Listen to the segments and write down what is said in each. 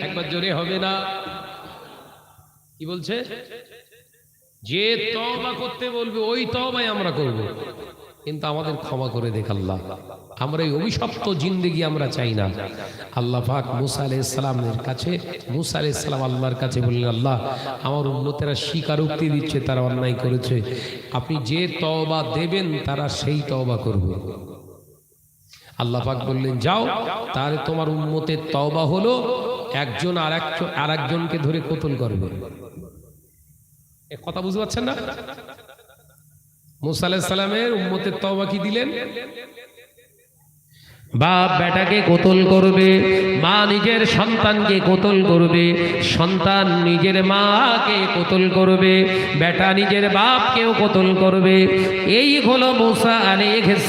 একবার জোরে হবে না। কি বলছে? যে তবা করতে বলবে, ওই তবাই আমরা করব। কিন্তু আমাদের ক্ষমা করে দেখ আল্লাহ। আমরা এই অভিশপ্ত জিন্দেগি আমরা চাই না। আল্লাহ পাক মুসা আলাইহিস সালামের কাছে, মুসা আলাইহিস সালাম আল্লাহর কাছে বললেন, আল্লাহ, আমার উন্নতেরা স্বীকারোক্তি দিচ্ছে, তারা অন্যায় করেছে। আপনি যে তওবা দেবেন, তারা সেই তওবা করবে। আল্লাহ পাক বললেন, যাও, তাহলে তোমার উন্মতের তওবা হলো একজন আর আর একজনকে ধরে কতল করবে? কথা বুঝতে পারছেন না? মুসা আলাহ সালামের উম্মতের কি দিলেন? বাপ বেটাকে কোতল করবে, মা নিজের সন্তানকে কোতল করবে, সন্তান নিজের মাকে কোতল করবে, বেটা নিজের বাপকেও কোতল করবে। এই হলো মুসা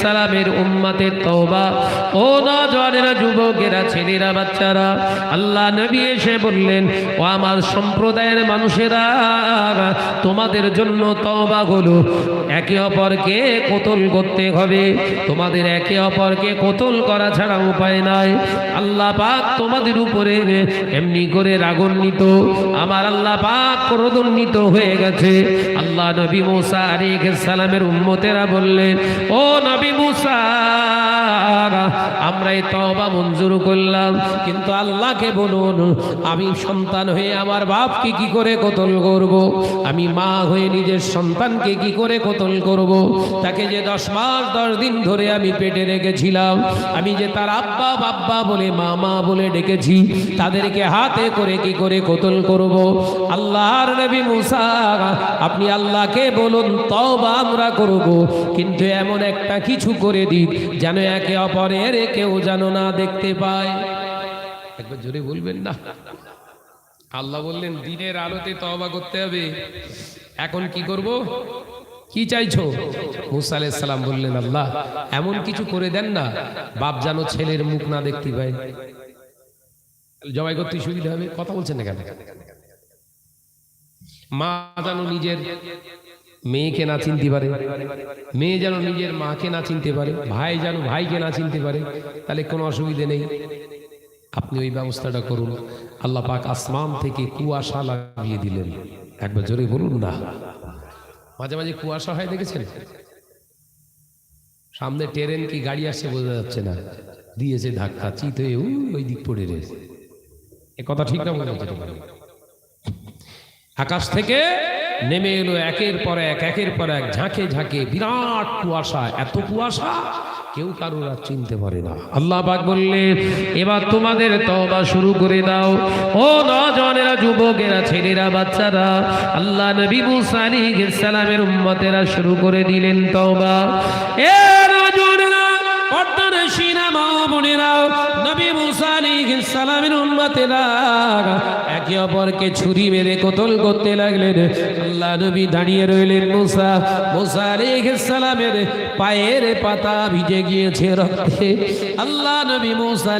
সালামের উম্মতের তওবা। ও নজওয়ানেরা যুবকেরা, ছেলেরা, বাচ্চারা, আল্লাহ নবী এসে বললেন, ও আমার সম্প্রদায়ের মানুষেরা, তোমাদের জন্য তওবা হলো, একে অপরকে কোতল করতে হবে, তোমাদের একে অপরকে কোতল করা ছাড়া উপায় নাই। আল্লাহ পাক তোমাদের উপরে এমনি করে রাগন্বিত। আমার আল্লাহ পাক ক্রোধান্বিত হয়ে গেছে। আল্লাহ নবী মুসা আলাইহিস সালামের উম্মতেরা বললেন, ও নবী মুসা আমরা এই তওবা মঞ্জুর করলাম। কিন্তু আল্লাহকে বলুন, আমি সন্তান হয়ে আমার বাপকে কি করে কতল করব? আমি মা হয়ে নিজের সন্তানকে কি করে কতল করব? তাকে যে দশ মাস, দশ দিন ধরে আমি পেটে রেখেছিলাম, আমি যে তার আব্বা, বাব্বা বলে, মামা বলে ডেকেছি, তাদেরকে হাতে করে কি করে কতল করব? আল্লাহর নবী মুসা, আপনি আল্লাহকে বলুন, তওবা আমরা করব। কিন্তু এমন একটা কিছু করে দিন যেন একে অপরের কেউ যেন না দেখতে পায়। একবার জোরে বলবেন না। আল্লাহ বললেন, দিনের আলোতে তওবা করতে হবে। এখন কি করব? কি চাইছো? মুসা সালাম বললেন, আল্লাহ, এমন কিছু করে দেন না। বাপ যেন ছেলের মুখ না দেখতে পায়। জবাই করতে সুবিধা হবে? কথা বলছেন না কেন? মা যেন নিজের মেয়েকে না চিনতে পারে। মেয়ে যেন নিজের মাকে না চিনতে পারে ভাই যেন ভাইকে না চিনতে পারে তাহলে কোনো অসুবিধে নেই। আপনি ওই ব্যবস্থাটা করুন। আল্লাহ পাক আসমান থেকে কুয়াশা লাগিয়ে দিলেন। একবার জোরে বলুন না। মাঝে মাঝে কুয়াশা হয় দেখেছেন? সামনে ট্রেন কি গাড়ি আসছে বোঝা যাচ্ছে না। দিয়েছে ধাক্কা চিত হয়ে উ, ওই দিক পড়ে রয়েছে এ কথা ঠিক না মনে আকাশ থেকে নেমে এলো একের পর এক, একের পর এক, ঝাঁকে ঝাঁকে, বিরাট কুয়াশা। এত কুয়াশা, কেউ কারোর আর চিনতে পারে না। আল্লাহ পাক বললেন এবার তোমাদের তওবা শুরু করে দাও। ও নজনেরা যুবকেরা, ছেলেরা, বাচ্চারা, আল্লাহ নবী মুসা আলাইহিস সালামের উম্মতেরা শুরু করে দিলেন তওবা। এ নজনেরা পর্দার সিনা মা বোনেরা সালামের উম্মতেরা একে অপরকে ছুরি মেরে কতল করতে লাগলেন। আল্লাহ নবী দাঁড়িয়ে রইলেন মুসা। মুসা সালামের পায়ের পাতা ভিজে গিয়েছে রক্তে। আল্লাহ নবী মুসা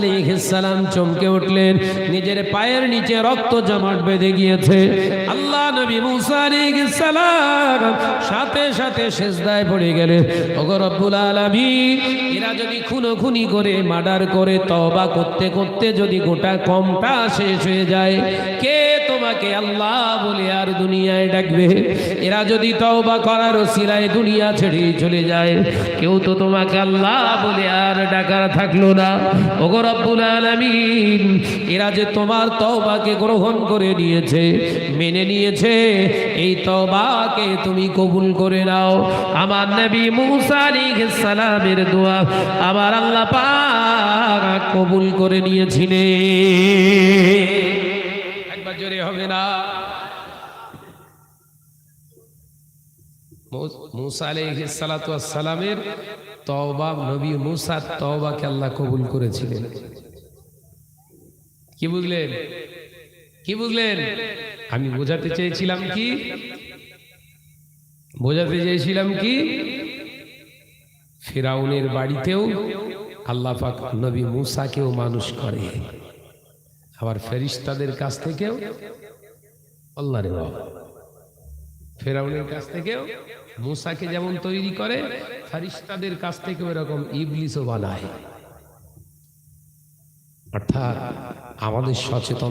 সালাম চমকে উঠলেন। নিজের পায়ের নিচে রক্ত জমাট বেঁধে গিয়েছে। আল্লাহ নবী মুসা সালাম সাথে সেজদায় পড়ে গেলেন রব্বুল আলামিন, এরা যদি খুনো খুনি করে, মার্ডার করে তবা করতে করতে যদি গোটা কমটা শেষ হয়ে যায়, কে তোমাকে আল্লাহ বলে আর দুনিয়ায় ডাকবে। এরা যদি তওবা করার ওসিলায় দুনিয়া ছেড়ে চলে যায়, কেউ তো তোমাকে আল্লাহ বলে আর ডাকার থাকল না। ওগো রব্বুল আলামিন, এরা যে তোমার তওবাকে গ্রহণ করে নিয়েছে, মেনে নিয়েছে, এই তওবাকে তুমি কবুল করে নাও। আমার নবী মুসা আলাইহিস সালামের দোয়া আমার আল্লাহ পাক কবুল করে নিয়েছিলেন। জোরে হবে না। তওবা, নবী মুসার আল্লাহ কবুল করেছিলেন। কি বুঝলেন? কি বুঝলেন? আমি বোঝাতে চেয়েছিলাম কি? বোঝাতে চেয়েছিলাম কি? ফেরাউনের বাড়িতেও আল্লাহ পাক নবী মুসাকেও মানুষ করে। আবার ফেরিস্তাদের কাছ থেকেও আল্লাহ বাবা ফেরাউনের কাছ থেকেও মুসাকে যেমন তৈরি করে, ফারিস্তাদের কাছ থেকেও এরকম ইবলিসও বানায়। অর্থাৎ আমাদের সচেতন